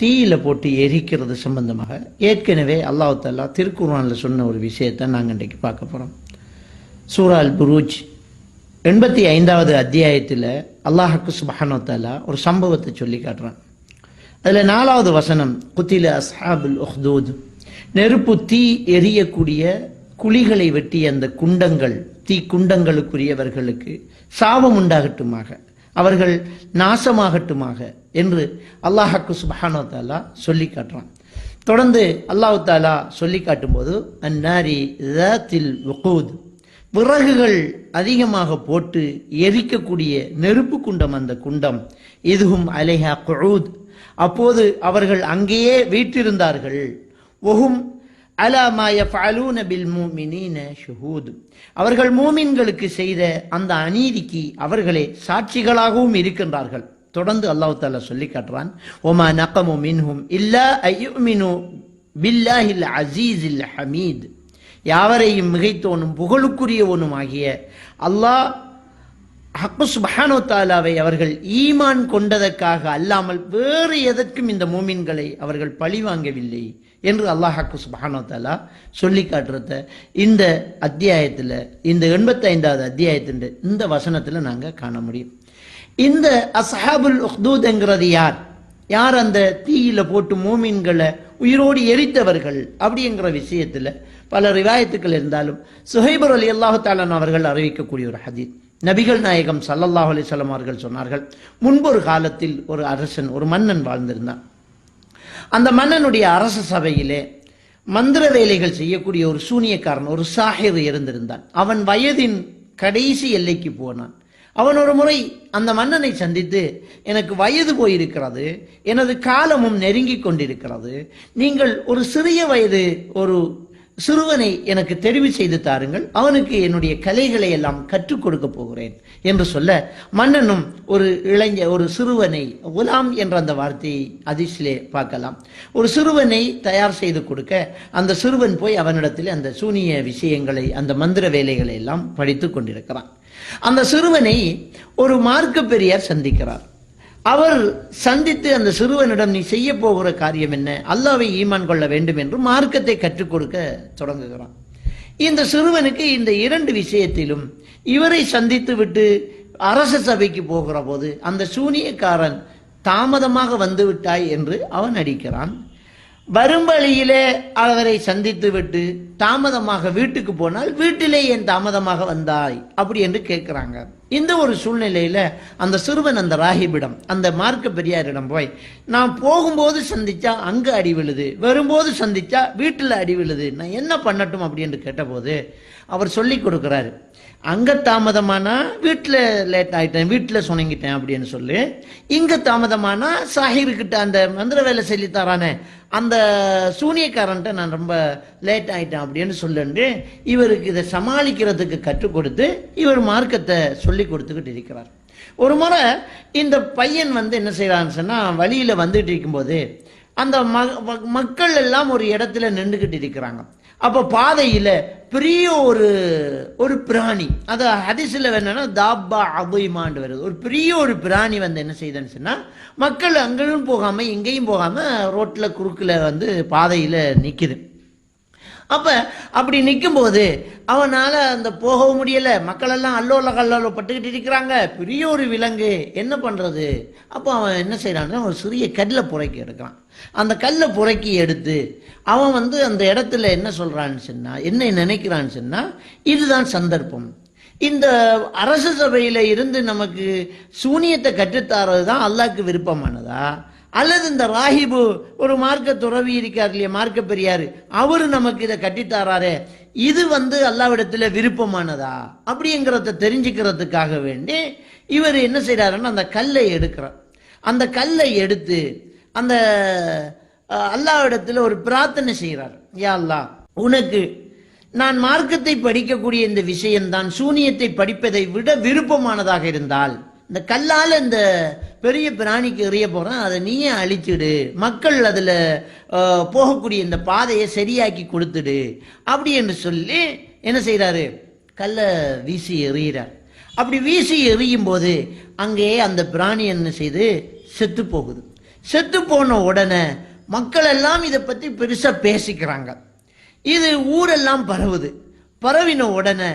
தீயில போட்டு எரிக்கிறது சம்பந்தமாக ஏற்கனவே அல்லாஹ் தாலா திருக்குர்ஆன்ல சொன்ன ஒரு விஷயத்தை நாங்கள் இன்றைக்கு பார்க்க போகிறோம் சூரால் புரூஜ் எண்பத்தி ஐந்தாவது அத்தியாயத்தில் அல்லாஹக்கு சுபஹானோ தாலா ஒரு சம்பவத்தை சொல்லி காட்டுறான். அதில் நாலாவது வசனம் குத்தில அஸ்ஹாபுல் உஹ்தூத். நெருப்பு தீ எரியக்கூடிய குழிகளை வெட்டி அந்த குண்டங்கள் தீ குண்டங்களுக்குரியவர்களுக்கு சாபம் உண்டாகட்டுமாக. அவர்கள் நாசமாகட்டுமாக என்று அல்லாஹாக்கு சுபஹானோ தாலா சொல்லி காட்டுறான். தொடர்ந்து அல்லாஹு தாலா சொல்லி காட்டும்போது அந்நாரி தில் வகூத். விறகுகள் அதிகமாக போட்டு எரிக்கக்கூடிய நெருப்பு குண்டம் அந்த குண்டம். இதுவும் அலைஹா குழூத் அப்போது அவர்கள் அங்கேயே வீட்டிருந்தார்கள் ஒகும் மா அவர்கள் மூமின்களுக்கு செய்த அந்த அநீதிக்கு அவர்களே சாட்சிகளாகவும் இருக்கின்றார்கள். தொடர்ந்து அல்லாஹ் தாலா சொல்லி காட்டுறான் ஒமா நகமு மின்ஹும் இல்லா ஐயுமினு பில்லாஹில் அசீஸில் ஹமீத். யாவரையும் மிகைத்தோனும் புகழுக்குரியவனும் ஆகிய அல்லாஹ் ஹக்கு சுபஹானோ தாலாவை அவர்கள் ஈமான் கொண்டதற்காக அல்லாமல் வேறு எதற்கும் இந்த மூமின்களை அவர்கள் பழி வாங்கவில்லை என்று அல்லாஹ் ஹக்கு சுபஹானோ தாலா சொல்லி காட்டுறத இந்த அத்தியாயத்தில் இந்த எண்பத்தி ஐந்தாவது அத்தியாயத்தின் இந்த வசனத்தில் நாங்கள் காண முடியும். இந்த அஸ்ஹாபுல் உஹ்தூத்ங்கிறது யார்? யார் அந்த தீயில போட்டு மூமின்களை உயிரோடு எரித்தவர்கள்? அப்படிங்கிற விஷயத்தில் பல ரிவாயத்துக்கள் இருந்தாலும் சுஹைபர் அலி அல்லாஹு தாலான் அவர்கள் அறிவிக்கக்கூடிய ஒரு ஹதீத். நபிகள் நாயகம் சல்லல்லாஹ் அலிசல்லாம் அவர்கள் சொன்னார்கள் முன்பொரு காலத்தில் ஒரு அரசன் ஒரு மன்னன் வாழ்ந்திருந்தான். அந்த மன்னனுடைய அரச சபையிலே மந்திர வேலைகள் செய்யக்கூடிய ஒரு சூனியக்காரன் ஒரு சாஹிர் இருந்திருந்தான். அவன் வயதின் கடைசி எல்லைக்கு போனான். அவன் ஒரு முறை அந்த மன்னனை சந்தித்து எனக்கு வயது போயிருக்கிறது எனது காலமும் நெருங்கி கொண்டிருக்கிறது நீங்கள் ஒரு சிறிய வயது ஒரு சிறுவனை எனக்கு தெரிவு செய்து தாருங்கள் அவனுக்கு என்னுடைய கலைகளை எல்லாம் கற்றுக் கொடுக்க போகிறேன் என்று சொல்ல மன்னனும் ஒரு இளைஞ ஒரு சிறுவனை குலாம் என்ற அந்த வார்த்தையை அதிர்ச்சிலே பார்க்கலாம். ஒரு சிறுவனை தயார் செய்து கொடுக்க அந்த சிறுவன் போய் அவனிடத்தில் அந்த சூனிய விஷயங்களை அந்த மந்திர வேலைகளை எல்லாம் படித்து கொண்டிருக்கிறான். அந்த சிறுவனை ஒரு மார்க்க பெரியார் சந்திக்கிறார். அவர் சந்தித்து அந்த சிறுவனிடம் நீ செய்ய போகிற காரியம் என்ன? அல்லாவை ஈமான் கொள்ள வேண்டும் என்று மார்க்கத்தை கற்றுக் கொடுக்க தொடங்குகிறான். இந்த சிறுவனுக்கு இந்த இரண்டு விஷயத்திலும் இவரை சந்தித்து விட்டு அரச சபைக்கு போகிற போது அந்த சூனியக்காரன் தாமதமாக வந்து விட்டாய் என்று அவன் அடிக்கிறான் வரும் வழியிலே அவரை சந்தித்து விட்டு தாமதமாக வீட்டுக்கு போனால் வீட்டிலே ஏன் தாமதமாக வந்தாய்? அப்படி என்று கேட்குறாங்க. இந்த ஒரு சூழ்நிலையில் அந்த சிறுவன் அந்த ராகிபிடம் அந்த மார்க்க பெரியாரிடம் போய் நான் போகும்போது சந்திச்சா அங்கே அடி விழுது வரும்போது சந்திச்சா வீட்டில் அடி விழுது நான் என்ன பண்ணட்டும்? அப்படி என்று கேட்டபோது அவர் சொல்லி கொடுக்குறாரு. அங்கே தாமதமானா வீட்டில் லேட் ஆகிட்டேன் வீட்டில் சுணங்கிட்டேன் அப்படின்னு சொல்லி. இங்கே தாமதமானா சாஹிர்கிட்ட அந்த மந்திர வேலை சொல்லி தரானே அந்த சூனியக்காரன்ட்ட நான் ரொம்ப லேட் ஆகிட்டேன் அப்படின்னு சொல்லுண்டு. இவருக்கு இதை சமாளிக்கிறதுக்கு கற்றுக் கொடுத்து இவர் மார்க்கத்தை சொல்லி கொடுத்துக்கிட்டு இருக்கிறார். ஒரு முறை இந்த பையன் வந்து என்ன செய்கிறான்னு சொன்னால் வழியில் வந்துட்டு இருக்கும்போது அந்த ம- மக்கள் எல்லாம் ஒரு இடத்துல நின்றுக்கிட்டு இருக்கிறாங்க. அப்ப பாதையில பெரிய ஒரு ஒரு பிராணி. அது ஹதிசில் வேணும்னா தாப்பா அபுய்மாண்டு வருது. ஒரு பெரிய ஒரு பிராணி வந்து என்ன செய்யுதுன்னு சொன்னால் மக்கள் அங்கேயும் போகாமல் இங்கேயும் போகாமல் ரோட்டில் குறுக்கில் வந்து பாதையில் நிற்கிது அப்போ அப்படி நிற்கும்போது அவனால் அந்த போகவும் முடியல. மக்களெல்லாம் அல்லோல கல்லோல பட்டுக்கிட்டு இருக்கிறாங்க. பெரிய ஒரு விலங்கு. என்ன பண்ணுறது அப்போ அவன் என்ன செய்கிறான்னா ஒரு சிறிய கல்லை புறக்கி எடுக்கிறான். அந்த கல்லை புறக்கி எடுத்து அவன் வந்து அந்த இடத்துல என்ன சொல்கிறான்னு சொன்னால் என்ன நினைக்கிறான்னு சொன்னால் இதுதான் சந்தர்ப்பம். இந்த அரசு சபையில் இருந்து நமக்கு சூனியத்தை கற்றுத்தாரது தான் அல்லாஹ்க்கு விருப்பமானதா? அல்லது இந்த ராஹிபு ஒரு மார்க்க துறவி இருக்கார் இல்லையா மார்க்க பெரியார் அவர் நமக்கு இதை கட்டித்தாராரே இது வந்து அல்லாவிடத்தில் விருப்பமானதா? அப்படிங்கிறத தெரிஞ்சுக்கிறதுக்காக வேண்டி இவர் என்ன செய்கிறாருன்னா அந்த கல்லை எடுக்கிறார். அந்த கல்லை எடுத்து அந்த அல்லாவிடத்தில் ஒரு பிரார்த்தனை செய்கிறார். யா அல்லா உனக்கு நான் மார்க்கத்தை படிக்கக்கூடிய இந்த விஷயம்தான் சூனியத்தை படிப்பதை விட விருப்பமானதாக இருந்தால் இந்த கல்லால் இந்த பெரிய பிராணிக்கு எறிய போகிறான் அதை நீயே அழிச்சிடு. மக்கள் அதில் போகக்கூடிய இந்த பாதையை சரியாக்கி கொடுத்துடு. அப்படி என்று சொல்லி என்ன செய்கிறாரு கல்லை வீசி எறிகிறார். அப்படி வீசி எறியும் போது அங்கேயே அந்த பிராணி என்ன செய்து? செத்து போகுது. செத்து போன உடனே மக்கள் எல்லாம் இதை பற்றி பெருசாக பேசிக்கிறாங்க. இது ஊரெல்லாம் பரவுது. பரவின உடனே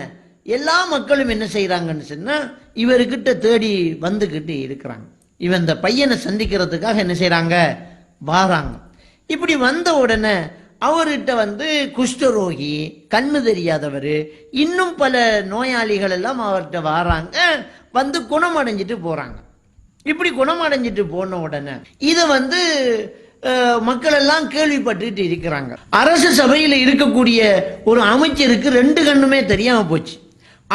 எல்லா மக்களும் என்ன செய்கிறாங்கன்னு சொன்னால் இவர்கிட்ட தேடி வந்துக்கிட்டு இருக்கிறாங்க. இவன் இந்த பையனை சந்திக்கிறதுக்காக என்ன செய்கிறாங்க வாராங்க. இப்படி வந்த உடனே அவர்கிட்ட வந்து குஷ்டரோகி கண்ணு தெரியாதவர் இன்னும் பல நோயாளிகள் எல்லாம் அவர்கிட்ட வராங்க வந்து குணமடைஞ்சிட்டு போகிறாங்க இப்படி குணமடைஞ்சிட்டு போன உடனே இதை வந்து மக்கள் எல்லாம் கேள்விப்பட்டுட்டு இருக்கிறாங்க. அரசு சபையில் இருக்கக்கூடிய ஒரு அமைச்சருக்கு ரெண்டு கண்ணுமே தெரியாமல் போச்சு.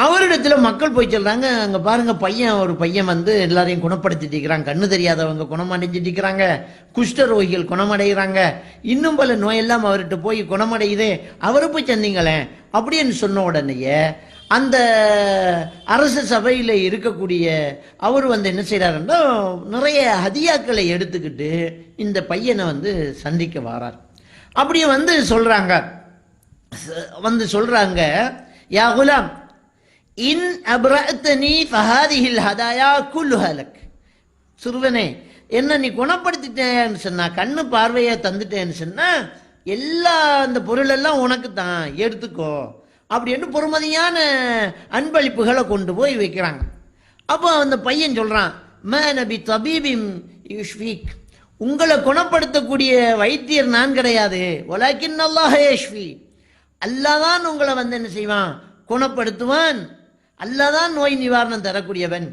அவரிடத்துல மக்கள் போய் சொல்றாங்க அங்க பாருங்க பையன் ஒரு பையன் வந்து எல்லாரையும் குணப்படுத்திட்டிருக்கிறாங்க கண்ணு தெரியாதவங்க குணமடைஞ்சிட்டு இருக்கிறாங்க குஷ்டரோகிகள் குணமடைகிறாங்க. இன்னும் பல நோயெல்லாம் அவர்கிட்ட போய் குணமடையுதே. அவரை போய் சந்திங்களேன் அப்படின்னு சொன்ன உடனேயே அந்த அரசு சபையில் இருக்கக்கூடிய அவர் வந்து என்ன செய்கிறாருன்னா நிறைய ஹதியாக்களை எடுத்துக்கிட்டு இந்த பையனை வந்து சந்திக்க வாரார். அப்படி வந்து சொல்கிறாங்க வந்து சொல்கிறாங்க யா குலாம் இன் அப்ரத்தனி ஃபஹாதிஹில் ஹதாயா குல்லுஹா லக் சிறுவனே என்ன நீ குணப்படுத்திட்டேன்னு சொன்னா கண்ணு பார்வையை தந்துட்டேன்னு சொன்னா எல்லா அந்த பொருளெல்லாம் உனக்கு தான் எடுத்துக்கோ அப்படின்னு பொறுமதியான அன்பளிப்புகளை கொண்டு போய் வைக்கிறாங்க அப்போ அந்த பையன் சொல்கிறான் ம நபி தபீபிம் யுஷ்வீக் உங்களை குணப்படுத்தக்கூடிய வைத்தியர் நான் கிடையாது ஒலாக்கின் அல்லாஹ் யஷ்வி அல்லாதான் உங்களை வந்து என்ன செய்வான் குணப்படுத்துவான் அல்லாஹ் தான் நோய் நிவாரணம் தரக்கூடியவன்.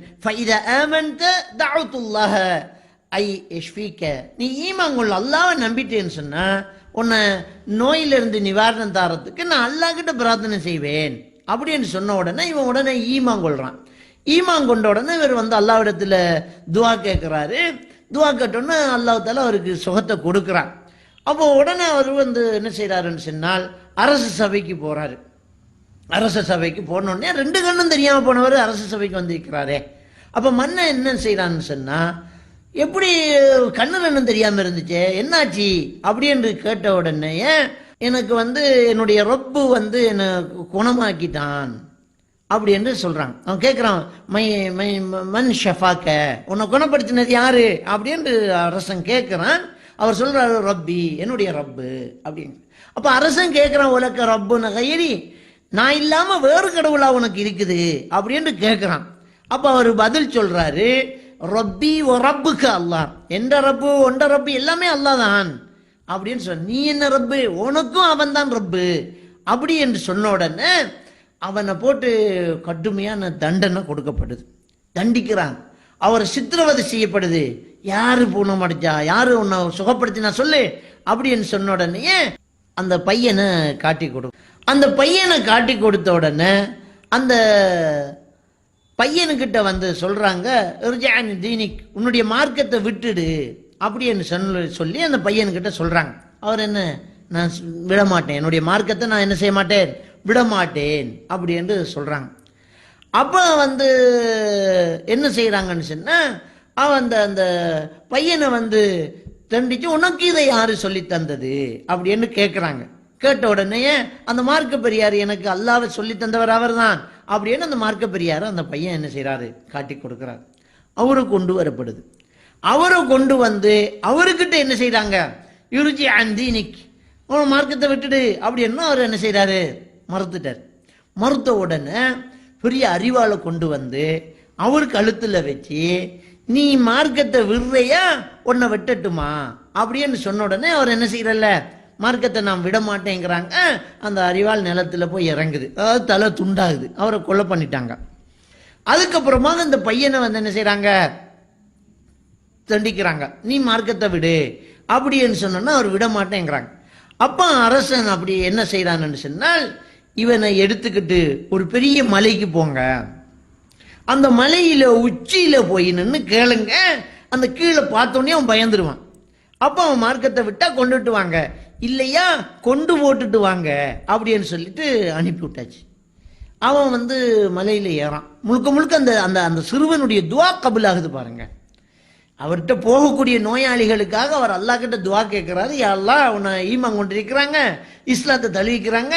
ஐ யஷ்ஃபீக்க நீ ஈமாங்குள்ள அல்லாவை நம்பிட்டேன்னு சொன்னா உன்னை நோயிலிருந்து நிவாரணம் தரத்துக்கு நான் அல்லாஹ் கிட்ட பிரார்த்தனை செய்வேன். அப்படின்னு சொன்ன உடனே இவன் உடனே ஈமாங்கொள்றான் ஈமாங்கொண்ட உடனே இவர் வந்து அல்லாவிடத்தில் துவா கேட்குறாரு துவா கேட்டோன்னே அல்லாஹால அவருக்கு சுகத்தை கொடுக்குறான். அப்போ உடனே அவர் வந்து என்ன செய்கிறாருன்னு சொன்னால் அரசு சபைக்கு போகிறாரு அரச சபைக்கு போன உடனே ரெண்டு கண்ணும் தெரியாமல் போனவர் அரச சபைக்கு வந்திருக்கிறாரே. அப்போ மன்னன் என்ன செய்கிறான்னு சொன்னால் எப்படி கண்ணு ரெண்டும் தெரியாமல் இருந்துச்சே என்னாச்சு? அப்படி என்று கேட்ட உடனே எனக்கு வந்து என்னுடைய ரொப்பு வந்து என்னை குணமாக்கிட்டான். அப்படி என்று சொல்கிறான் அவன் கேட்குறான் மை மை மண் ஷஃபாக்க உன்னை குணப்படுத்தினது யாரு? அப்படின்னு அரசன் கேட்குறான் அவர் சொல்கிறாரு ரப்பி என்னுடைய ரப்பு. அப்படின்னு. அப்போ அரசன் கேட்குறான் உலக்க ரப்பு நகையரி நான் இல்லாம வேறு கடவுளா உனக்கு இருக்குது அப்படின்னு கேட்கிறான் அப்ப அவர் பதில் சொல்றாரு ரப்பி ரப்புக்கு அல்லாஹ் எந்த ரப்பு ஒண்ட ரப்பு எல்லாமே அல்லாஹ் தான் அப்படின்னு சொன்ன நீ என்ன ரப்பு? உனக்கும் அவன் தான் ரப்பு. அப்படி என்று சொன்ன உடனே அவனை போட்டு கடுமையான தண்டனை கொடுக்கப்படுது. தண்டிக்கிறான். அவர் சித்திரவதை செய்யப்படுது. யாரு பூனம் அடிச்சா யாரு உன்னை சுகப்படுத்தினா சொல்லு. அப்படின்னு சொன்ன உடனே அந்த பையனை காட்டி கொடு. அந்த பையனை காட்டி கொடுத்த உடனே அந்த பையனுக்கிட்ட வந்து சொல்கிறாங்க ரிஜான் தீனிக் உன்னுடைய மார்க்கத்தை விட்டுடு அப்படின்னு சொல்ல சொல்லி அந்த பையனுக்கிட்ட சொல்கிறாங்க அவர் என்ன நான் விட மாட்டேன் என்னுடைய மார்க்கத்தை நான் என்ன செய்ய மாட்டேன்? விட மாட்டேன் அப்படி என்று அப்போ வந்து என்ன செய்கிறாங்கன்னு சொன்னால் அவன் அந்த அந்த பையனை வந்து தண்டிச்சு உனக்கு இதை யார் சொல்லி தந்தது? அப்படின்னு கேட்குறாங்க கேட்ட உடனே அந்த மார்க்க பெரியார் எனக்கு அல்லாவை சொல்லி தந்தவர் அவர்தான். அப்படின்னு அந்த மார்க்க பெரியார் அந்த பையன் என்ன செய்கிறாரு காட்டி கொடுக்குறார். அவரு கொண்டு வரப்படுது. அவரை கொண்டு வந்து அவர்கிட்ட என்ன செய்கிறாங்க யுருஜி அந்தீனிக் உன் மார்க்கத்தை விட்டுடு. அப்படின்னு அவர் என்ன செய்கிறாரு மறுத்துட்டார். மறுத்த உடனே பெரிய அறிவாளை கொண்டு வந்து அவர் கழுத்தில் வச்சு நீ மார்க்கத்தை விடுறையா உன்னை வெட்டட்டுமா? அப்படின்னு சொன்ன உடனே அவர் என்ன செய்கிறல்ல மார்க்கத்தை நான் விட மாட்டேங்கிறாங்க அந்த அறிவால் நிலத்தில் போய் இறங்குது. அதாவது தலை துண்டாகுது. அவரை கொலை பண்ணிட்டாங்க. அதுக்கப்புறமா அந்த பையனை வந்து என்ன செய்கிறாங்க தண்டிக்கிறாங்க. நீ மார்க்கத்தை விடு. அப்படின்னு சொன்னோன்னா அவர் விட மாட்டேங்கிறாங்க அப்பா அரசன் அப்படி என்ன செய்கிறான்னு சொன்னால் இவனை எடுத்துக்கிட்டு ஒரு பெரிய மலைக்கு போங்க. அந்த மலையில் உச்சியில் போய் நின்று கேளுங்க. அந்த கீழே பார்த்தோன்னே அவன் பயந்துருவான். அப்போ அவன் மார்க்கத்தை விட்டால் கொண்டுட்டு வாங்க. இல்லையா? கொண்டு போட்டுட்டு வாங்க அப்படின்னு சொல்லிட்டு அனுப்பி விட்டாச்சு. அவன் வந்து மலையில் ஏறான். முழுக்க முழுக்க அந்த அந்த அந்த சிறுவனுடைய துவா கபுல் ஆகுது பாருங்க. அவர்கிட்ட போகக்கூடிய நோயாளிகளுக்காக அவர் அல்லாஹ் கிட்ட துவா கேட்குறாரு யாரெல்லாம் அவனை ஈமம் கொண்டிருக்கிறாங்க இஸ்லாத்தை தழுவிக்கிறாங்க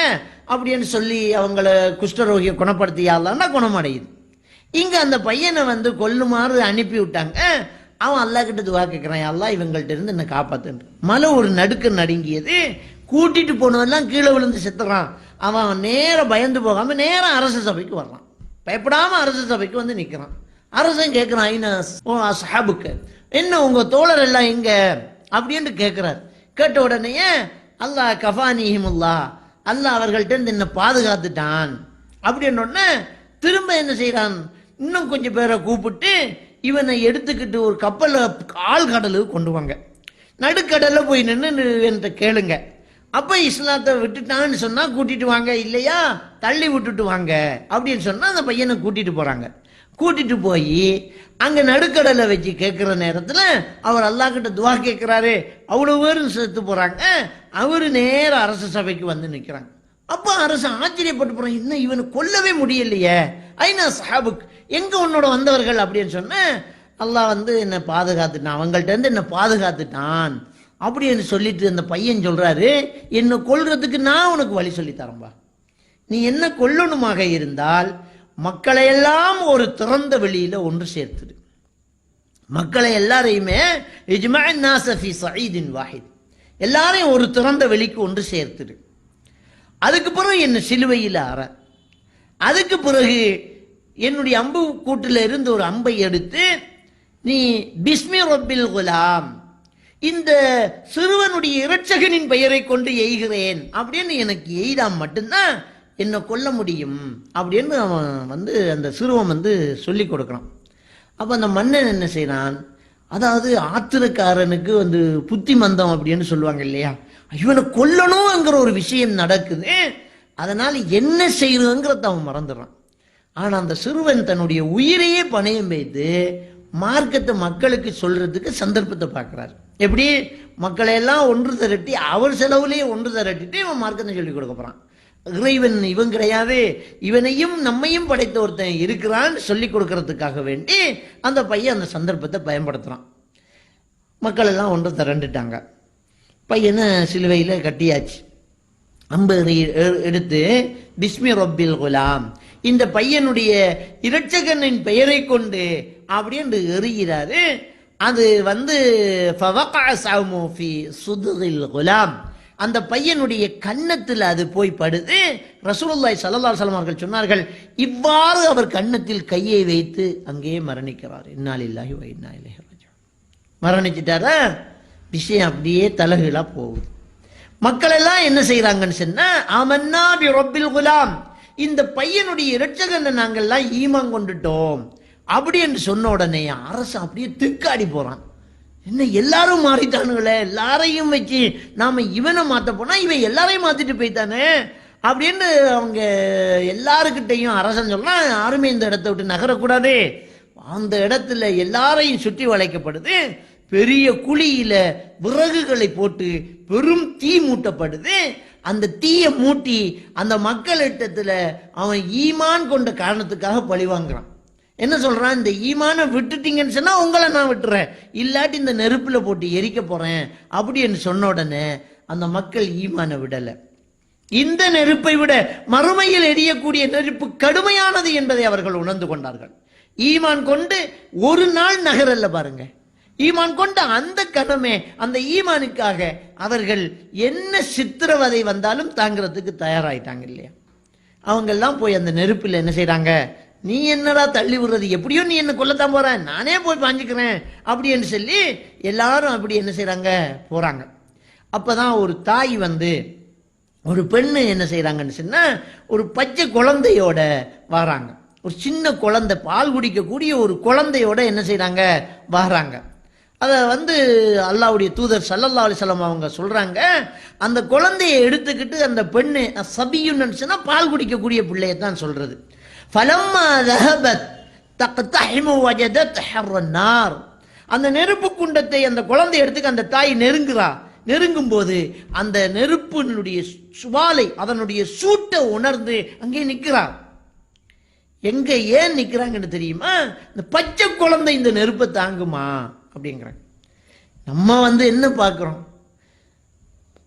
அப்படின்னு சொல்லி அவங்கள குஷ்டரோகியை குணப்படுத்தி யா குணமடையுது? இங்கே அந்த பையனை வந்து கொல்லுமாறு அனுப்பி விட்டாங்க. அவன் அல்லா கிட்ட துவா கேட்கிறான் அல்லா இவங்கள்ட்ட இருந்து என்ன காப்பாத்துன்ற மலை ஒரு நடுக்க நடுங்கியது கூட்டிட்டு போனவெல்லாம் கீழே விழுந்து செத்துறான். அவன் நேரம் பயந்து போகாம நேரம் அரச சபைக்கு வர்றான். பயப்படாம அரச சபைக்கு வந்து நிற்கிறான் அரசன் கேட்கிறான் ஐநா சாபுக்கு என்ன உங்க தோழர் எல்லாம் எங்க அப்படின்னு கேட்கிறார் கேட்ட உடனே அல்லாஹ் கஃபானிஹிமுல்லா அல்லாஹ் அவர்கள்ட்ட இருந்து என்ன பாதுகாத்துட்டான். அப்படின்னு உடனே திரும்ப என்ன செய்கிறான் இன்னும் கொஞ்சம் பேரை கூப்பிட்டு இவனை எடுத்துக்கிட்டு ஒரு கப்பலை ஆழ்கடலுக்கு கொண்டு வாங்க. நடுக்கடலில் போய் நின்று என்கிட்ட கேளுங்க. அப்போ இஸ்லாத்தை விட்டுட்டான்னு சொன்னால் கூட்டிட்டு வாங்க. இல்லையா? தள்ளி விட்டுட்டு வாங்க. அப்படின்னு சொன்னால் அந்த பையனை கூட்டிட்டு போகிறாங்க கூட்டிட்டு போய் அங்கே நடுக்கடலை வச்சு கேட்குற நேரத்தில் அவர் அல்லாஹ் கிட்ட துவா கேட்குறாரு அவ்வளோ பேரும் செத்து போகிறாங்க அவர் நேராக அரச சபைக்கு வந்து நிற்கிறாங்க அப்போ அரசு ஆச்சரியப்பட்டு போகிறான் இன்னும் இவனை கொல்லவே முடியலையே. ஐநா சாபுக் எங்கே உன்னோட வந்தவர்கள் அப்படின்னு சொன்ன அல்லாஹ் வந்து என்னை பாதுகாத்துட்டான் அவங்கள்ட்டேருந்து என்னை பாதுகாத்துட்டான் அப்படின்னு சொல்லிட்டு அந்த பையன் சொல்கிறாரு என்னை கொல்றதுக்கு நான் உனக்கு வழி சொல்லி நீ என்ன கொல்லணுமாக இருந்தால் மக்களையெல்லாம் ஒரு திறந்த வெளியில் ஒன்று சேர்த்துடு. மக்களை எல்லாரையுமே இஜ்மஅன் நாஸ வாஹித். எல்லாரையும் ஒரு திறந்த வெளிக்கு ஒன்று சேர்த்துடு. அதுக்கு பிறகு என்ன சிலுவையில் அற. அதுக்கு பிறகு என்னுடைய அம்பு கூட்டில் இருந்து ஒரு அம்பை எடுத்து நீ பிஸ்மி ரொப்பில் குலாம் இந்த சிறுவனுடைய இரட்சகனின் பெயரை கொண்டு எய்கிறேன். அப்படின்னு எனக்கு எய்தாம் மட்டும்தான் என்னை கொல்ல முடியும் அப்படின்னு அவன் வந்து அந்த சிறுவன் வந்து சொல்லி கொடுக்குறான் அப்போ அந்த மன்னன் என்ன செய்கிறான் அதாவது ஆத்திரக்காரனுக்கு வந்து புத்தி மந்தம் அப்படின்னு சொல்லுவாங்க இல்லையா? இவனை கொல்லணுங்கிற ஒரு விஷயம் நடக்குது அதனால் என்ன செய்யணுங்கிறத அவன் மறந்துடுறான். ஆனால் அந்த சிறுவன் தன்னுடைய உயிரையே பணையம் வைத்து மார்க்கத்தை மக்களுக்கு சொல்றதுக்கு சந்தர்ப்பத்தை பார்க்குறாரு. எப்படி? மக்களை எல்லாம் ஒன்று திரட்டி அவர் செலவுலேயே ஒன்று திரட்டிட்டு இவன் மார்க்கத்தை சொல்லி கொடுக்க போகிறான் இறைவன் இவன் கிடையாது இவனையும் நம்மையும் படைத்த ஒருத்தன் இருக்கிறான்னு சொல்லி கொடுக்கறதுக்காக வேண்டி அந்த பையன் அந்த சந்தர்ப்பத்தை பயன்படுத்துகிறான் மக்கள் எல்லாம் ஒன்று திரண்டுட்டாங்க. பையனை சிலுவையில் கட்டியாச்சு. அம்பு எடுத்து பிஸ்மி ரொப்பில் குலாம் இந்த பையனுடைய இரட்சகனின் பெயரை கொண்டு அப்படின்னு எறிகிறாரு. அது வந்து குலாம். அந்த பையனுடைய கன்னத்தில் அது போய் படுது. ரசூலுல்லாய் ஸல்லல்லாஹு சலமார்கள் சொன்னார்கள் இவ்வாறு அவர் கன்னத்தில் கையை வைத்து அங்கேயே மரணிக்கிறார். இன்னாலில்லாஹி வ இன்னா மரணிச்சிட்டாரா? விஷயம் அப்படியே தலகுலா போகுது. மக்கள் எல்லாம் என்ன செய்யறாங்கன்னு சொன்னா அமன்னா பி குலாம். இந்த பையனுடைய இரட்சகனை நாங்கள்லாம் ஈமான் கொண்டுட்டோம். அப்படி என்று சொன்ன உடனே அரசு அப்படியே திக்காடி போறான். என்ன எல்லாரும் மாறிட்டானுங்களே எல்லாரையும் வச்சு நாம இவனை மாத்த போனா இவன் எல்லாரையும் மாத்திட்டு போய்த்தானே அப்படின்னு அவங்க எல்லாருக்கிட்டையும் அரசன் சொல்லலாம் யாருமே இந்த இடத்த விட்டு நகரக்கூடாது. அந்த இடத்துல எல்லாரையும் சுற்றி வளைக்கப்படுது. பெரிய குழியில விறகுகளை போட்டு பெரும் தீ மூட்டப்படுது. அந்த தீயை மூட்டி அந்த மக்களிட்டத்தில் அவன் ஈமான் கொண்ட காரணத்துக்காக பழிவாங்குறான் என்ன சொல்றான்? இந்த ஈமானை விட்டுட்டீங்கன்னு சொன்னா உங்களை நான் விட்டுறேன். இல்லாட்டி இந்த நெருப்புல போட்டு எரிக்க போறேன். அப்படின்னு சொன்ன உடனே அந்த மக்கள் ஈமானை விடலை. இந்த நெருப்பை விட மறுமையில் எரியக்கூடிய நெருப்பு கடுமையானது என்பதை அவர்கள் உணர்ந்து கொண்டார்கள். ஈமான் கொண்டு ஒரு நாள் நகரல்ல பாருங்கள் ஈமான் கொண்ட அந்த கணமே அந்த ஈமானுக்காக அவர்கள் என்ன சித்திரவதை வந்தாலும் தாங்கிறதுக்கு தயாராயிட்டாங்க இல்லையா? அவங்கெல்லாம் போய் அந்த நெருப்பில் என்ன செய்கிறாங்க நீ என்னடா தள்ளி விடுறது? எப்படியோ நீ என்ன கொல்லத்தான் போற? நானே போய் பாஞ்சுக்கிறேன் அப்படின்னு சொல்லி எல்லாரும் அப்படி என்ன செய்றாங்க? போறாங்க. அப்பதான் ஒரு தாய் வந்து ஒரு பெண்ணு என்ன செய்கிறாங்கன்னு சொன்னால் ஒரு பச்சை குழந்தையோட வராங்க. ஒரு சின்ன குழந்தை பால் குடிக்கக்கூடிய ஒரு குழந்தையோட என்ன செய்கிறாங்க வராங்க. அதை வந்து அல்லாவுடைய தூதர் சல்லல்லா அலிசல்லாம் அவங்க சொல்கிறாங்க அந்த குழந்தையை எடுத்துக்கிட்டு அந்த பெண்ணு சபியுன்னு நினச்சுன்னா பால் குடிக்கக்கூடிய பிள்ளையை தான் சொல்கிறது ஃபலம்மா தஹபத் தக்தஹிமு வஜதத் ஹர்ரன்னார் அந்த நெருப்பு குண்டத்தை அந்த குழந்தை எடுத்துக்க அந்த தாய் நெருங்குறா. நெருங்கும் போது அந்த நெருப்பினுடைய சுவாலை அதனுடைய சூட்டை உணர்ந்து அங்கே நிற்கிறார் எங்கே ஏன் நிற்கிறாங்கன்னு தெரியுமா? இந்த பச்சை குழந்தை இந்த நெருப்பை தாங்குமா? அப்படிங்கிறாங்க. நம்ம வந்து என்ன பார்க்குறோம்?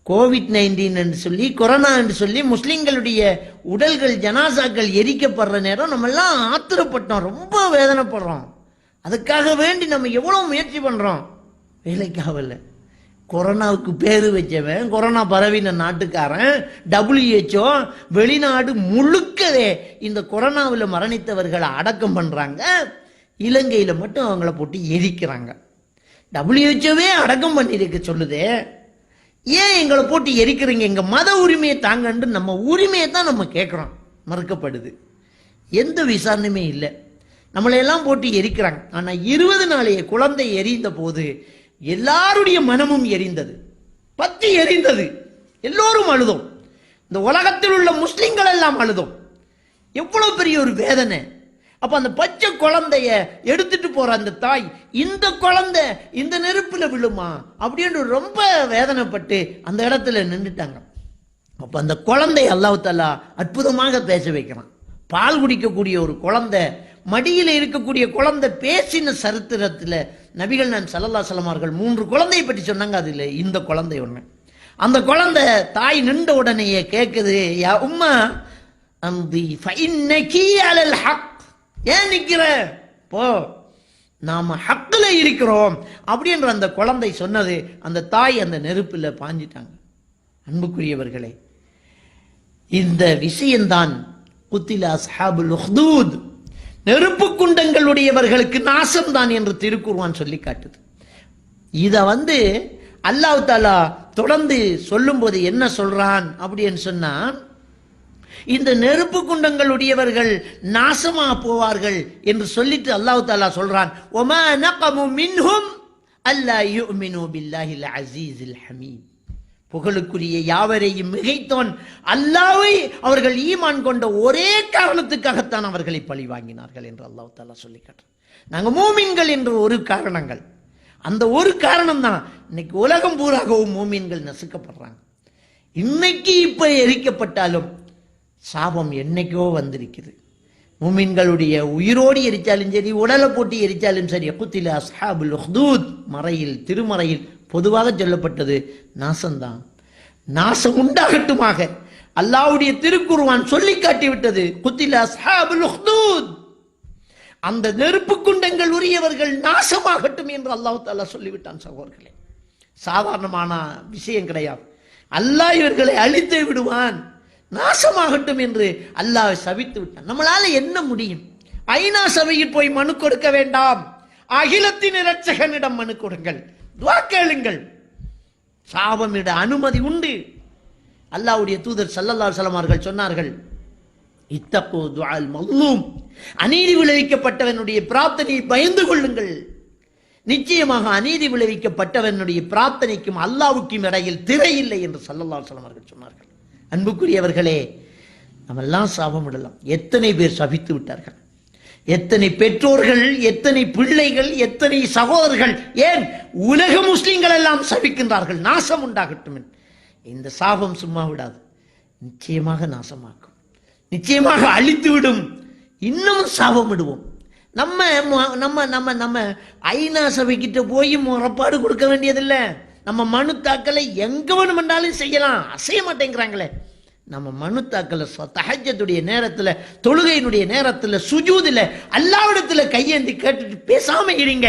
கோவிட் நைன்டீன் என்று சொல்லி கொரோனா என்று சொல்லி முஸ்லீம்களுடைய உடல்கள் ஜனாசாக்கள் எரிக்கப்படுற நேரம் நம்ம எல்லாம் ஆத்திரப்பட்டோம் ரொம்ப வேதனைப்படுறோம். அதுக்காக வேண்டி நம்ம எவ்வளோ முயற்சி பண்ணுறோம் வேலைக்காகல கொரோனாவுக்கு பேர் வச்சவன் கொரோனா பரவின நாட்டுக்காரன் டபிள்யூஹெச்ஓ வெளிநாடு முழுக்கவே இந்த கொரோனாவில் மரணித்தவர்களை அடக்கம் பண்ணுறாங்க இலங்கையில் மட்டும் அவங்கள போட்டு எரிக்கிறாங்க. டபிள்யூஹெச்ஓவே அடக்கம் பண்ணிருக்க சொல்லுதே. ஏன் எங்களை போட்டு எரிக்கிறீங்க? எங்கள் மத உரிமையை தாங்கன்ட்டு நம்ம உரிமையை தான் நம்ம கேட்குறோம். மறுக்கப்படுது. எந்த விசாரணையுமே இல்லை. நம்மளையெல்லாம் போட்டு எரிக்கிறாங்க. ஆனால் இருபது நாளைய குழந்தை எரிந்த போது எல்லாருடைய மனமும் எரிந்தது. பத்தி எரிந்தது. எல்லோரும் அழுதோம். இந்த உலகத்தில் உள்ள முஸ்லிம்கள் எல்லாம் அழுதோம். எவ்வளோ பெரிய ஒரு வேதனை. அப்ப அந்த பச்சை குழந்தைய எடுத்துட்டு போற அந்த தாய் இந்த குழந்தை இந்த நெருப்புல விழுமா? அப்படின்னு ரொம்ப வேதனைப்பட்டு அந்த இடத்துல நின்றுட்டாங்க அப்ப அந்த குழந்தை அல்லாஹ் அற்புதமாக பேச வைக்கிறான். பால் குடிக்கக்கூடிய ஒரு குழந்தை மடியில இருக்கக்கூடிய குழந்தை பேசின சரித்திரத்துல நபிகள் நான் சல்லல்லா சலமார்கள் மூன்று குழந்தையை பற்றி சொன்னாங்க அதுல இந்த குழந்தை ஒண்ணு. அந்த குழந்தை தாய் நின்ற உடனேயே கேட்குது யா உம்மா அந்த ஃபைன்னகி அலல் ஹக். ஏன் நிற்கிற போ. நாம ஹக்கில் இருக்கிறோம் அப்படின்ற அந்த குழந்தை சொன்னது அந்த தாய் அந்த நெருப்பில் பாஞ்சிட்டாங்க. அன்புக்குரியவர்களே இந்த விஷயம்தான் குத்திலா சஹாபுல் உஹ்தூத் நெருப்பு குண்டங்களுடையவர்களுக்கு நாசம்தான் என்று திருக்குர்ஆன் சொல்லி காட்டுது. இதை வந்து அல்லாஹ் தாலா தொடர்ந்து சொல்லும்போது என்ன சொல்றான் அப்படின்னு சொன்னால் இந்த நெருப்பு குண்டங்களுடையவர்கள் நாசமா போவார்கள் என்று சொல்லிட்டு அல்லாஹு தாலா சொல்றான். ஒமா நகமு மின்ஹும் அல்லா யுமினு பில்லாஹில் அசீஸில் ஹமீம். புகழுக்குரிய யாவரையும் மிகைத்தோன் அல்லாவை அவர்கள் ஈமான் கொண்ட ஒரே காரணத்துக்காகத்தான் அவர்களை பழி வாங்கினார்கள் என்று அல்லாஹ் தாலா சொல்லி காட்டுறோம் நாங்கள் மூமின்கள் என்று ஒரு காரணங்கள். அந்த ஒரு காரணம் தான் இன்னைக்கு உலகம் பூராகவும் மூமின்கள் நசுக்கப்படுறாங்க. இன்னைக்கு இப்ப எரிக்கப்பட்டாலும் சாபம் என்னைக்கோ வந்திருக்குது. முமின்களுடைய உயிரோடு எரிச்சாலும் சரி உடலை போட்டி எரிச்சாலும் சரி குத்தில அஸ்ஹாபுல் உஹ்தூத் மறையில் திருமறையில் பொதுவாக சொல்லப்பட்டது நாசம்தான். நாசம் உண்டாகட்டுமாக. அல்லாஹ்வுடைய திருக்குருவான் சொல்லி காட்டிவிட்டது குத்தில அஸ்ஹாபுல் உஹ்தூத். அந்த நெருப்பு குண்டங்கள் உரியவர்கள் நாசமாகட்டும் என்று அல்லாஹு தாலா சொல்லிவிட்டான் சகோதர்களே சாதாரணமான விஷயம் கிடையாது. அல்லாஹ் இவர்களை அழித்து விடுவான். நாசமாகட்டும் என்று அல்லாஹ் சவித்து விட்டான். நம்மளால என்ன முடியும்? ஐநா சபையில் போய் மனு கொடுக்க வேண்டாம். அகிலத்தின் இரட்சகனிடம் மனு கொடுங்கள். துவா கேளுங்கள். சாபமிட அனுமதி உண்டு. அல்லாஹ்வுடைய தூதர் சல்லல்லா சலமார்கள் சொன்னார்கள் இத்தப்போ துவால் மல்லூம் அநீதி விளைவிக்கப்பட்டவனுடைய பிரார்த்தனையை பயந்து கொள்ளுங்கள். நிச்சயமாக அநீதி விளைவிக்கப்பட்டவனுடைய பிரார்த்தனைக்கும் அல்லாவுக்கும் இடையில் திரை இல்லை என்று சல்லல்லா சலமார்கள் சொன்னார்கள். அன்புக்குரியவர்களே நம்மெல்லாம் சாபமிடலாம் எத்தனை பேர் சபித்து விட்டார்கள்? எத்தனை பெற்றோர்கள் எத்தனை பிள்ளைகள் எத்தனை சகோதரர்கள் ஏன் உலக முஸ்லிம்கள் எல்லாம் சபிக்கின்றார்கள்? நாசம் உண்டாகட்டும் இந்த சாபம் சும்மா விடாது. நிச்சயமாக நாசமாக்கும். நிச்சயமாக அழித்து விடும் இன்னும் சாபம் விடுவோம். நம்ம ம- நம்ம நம்ம நம்ம ஐநா சபைக்கிட்ட போய் முறப்பாடு கொடுக்க வேண்டியதில்லை. நம்ம மனு தாக்கலை எங்கே வேணுமென்றாலும் செய்யலாம். அசைய மாட்டேங்கிறாங்களே. நம்ம மனு தாக்கலை தஹஜத்துடைய நேரத்தில் தொழுகையினுடைய நேரத்தில் சுஜூதில் அல்லாவிடத்தில் கையேந்தி கேட்டுட்டு பேசாமல் இருங்க.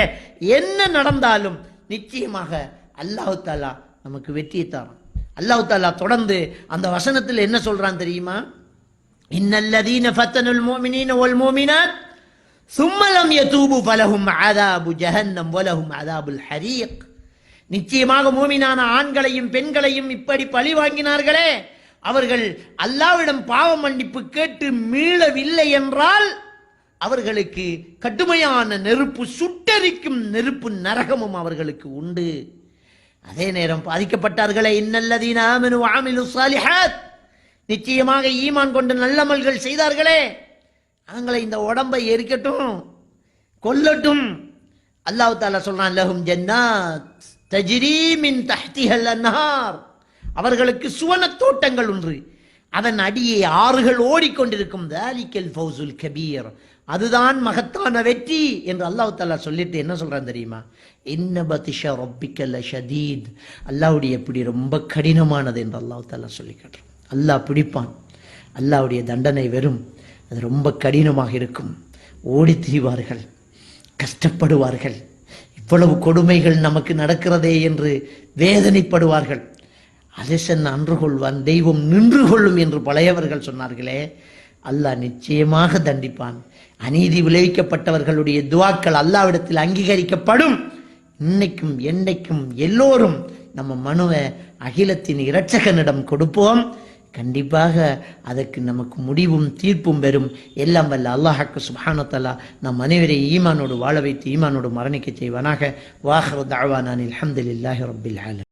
என்ன நடந்தாலும் நிச்சயமாக அல்லாஹு தாலா நமக்கு வெற்றியை தரும் அல்லாஹு தாலா தொடர்ந்து அந்த வசனத்தில் என்ன சொல்கிறான் தெரியுமா? இன்னல்லதீன ஃபத்தனுல் மோமினீன ஒல் மோமினாத் சும்மலம் யதூபு பலகும் அதாபு ஜஹன்னம் வலஹும் அதாபுல் ஹரியக் நிச்சயமாக மூமினான ஆண்களையும் பெண்களையும் இப்படி பழி வாங்கினார்களே. அவர்கள் அல்லாவிடம் பாவ மன்னிப்பு கேட்டு மீளவில்லை என்றால் அவர்களுக்கு கடுமையான நெருப்பு சுட்டரிக்கும் நெருப்பு நரகமும் அவர்களுக்கு உண்டு. அதே நேரம் பாதிக்கப்பட்டார்களே. இன்னல்லதீன ஆமிலு சாலிஹாத். நிச்சயமாக ஈமான் கொண்டு நல்லமல்கள் செய்தார்களே. அவங்களை இந்த உடம்பை எரிக்கட்டும் கொல்லட்டும். அல்லாஹ் தாலா சொல்றான் லஹும் ஜன்னாத். தஜிரீமின் தஹ்திஹல் அன்னார் அவர்களுக்கு சுவன தோட்டங்கள் ஒன்று. அதன் அடியே ஆறுகள் ஓடிக்கொண்டிருக்கும். தாலிக்கல் ஃபவுசுல் கபீர் அதுதான் மகத்தான வெற்றி என்று அல்லாஹு தாலா சொல்லிட்டு என்ன சொல்றான் தெரியுமா? என்ன பத்திஷா ரொப்பிக்கல்ல ஷதீத் அல்லாவுடைய பிடி ரொம்ப கடினமானது என்று அல்லாஹு தாலா சொல்லி காட்டுறான் அல்லாஹ் பிடிப்பான். அல்லாவுடைய தண்டனை வெறும். அது ரொம்ப கடினமாக இருக்கும். ஓடி திரிவார்கள். கஷ்டப்படுவார்கள். இவ்வளவு கொடுமைகள் நமக்கு நடக்கிறதே என்று வேதனைப்படுவார்கள். அரசன் அன்று கொள்வான். தெய்வம் நின்று கொள்ளும் என்று பழையவர்கள் சொன்னார்களே அல்லாஹ் நிச்சயமாக தண்டிப்பான். அநீதி விளைவிக்கப்பட்டவர்களுடைய துவாக்கள் அல்லாவிடத்தில் அங்கீகரிக்கப்படும். இன்னைக்கும் என்னைக்கும் எல்லோரும் நம்ம மனுவை அகிலத்தின் இரட்சகனிடம் கொடுப்போம். கண்டிப்பாக அதற்கு நமக்கு முடிவும் தீர்ப்பும் பெறும். எல்லாம் வல்ல அல்லாஹாக்கு சுபானத்தல்லா நம் அனைவரை ஈமானோடு வாழ வைத்து ஈமானோடு மரணிக்க செய்வானாக. வாஹர் தாவானான் அஹமதுல்லாஹி ரபில் ஆலம்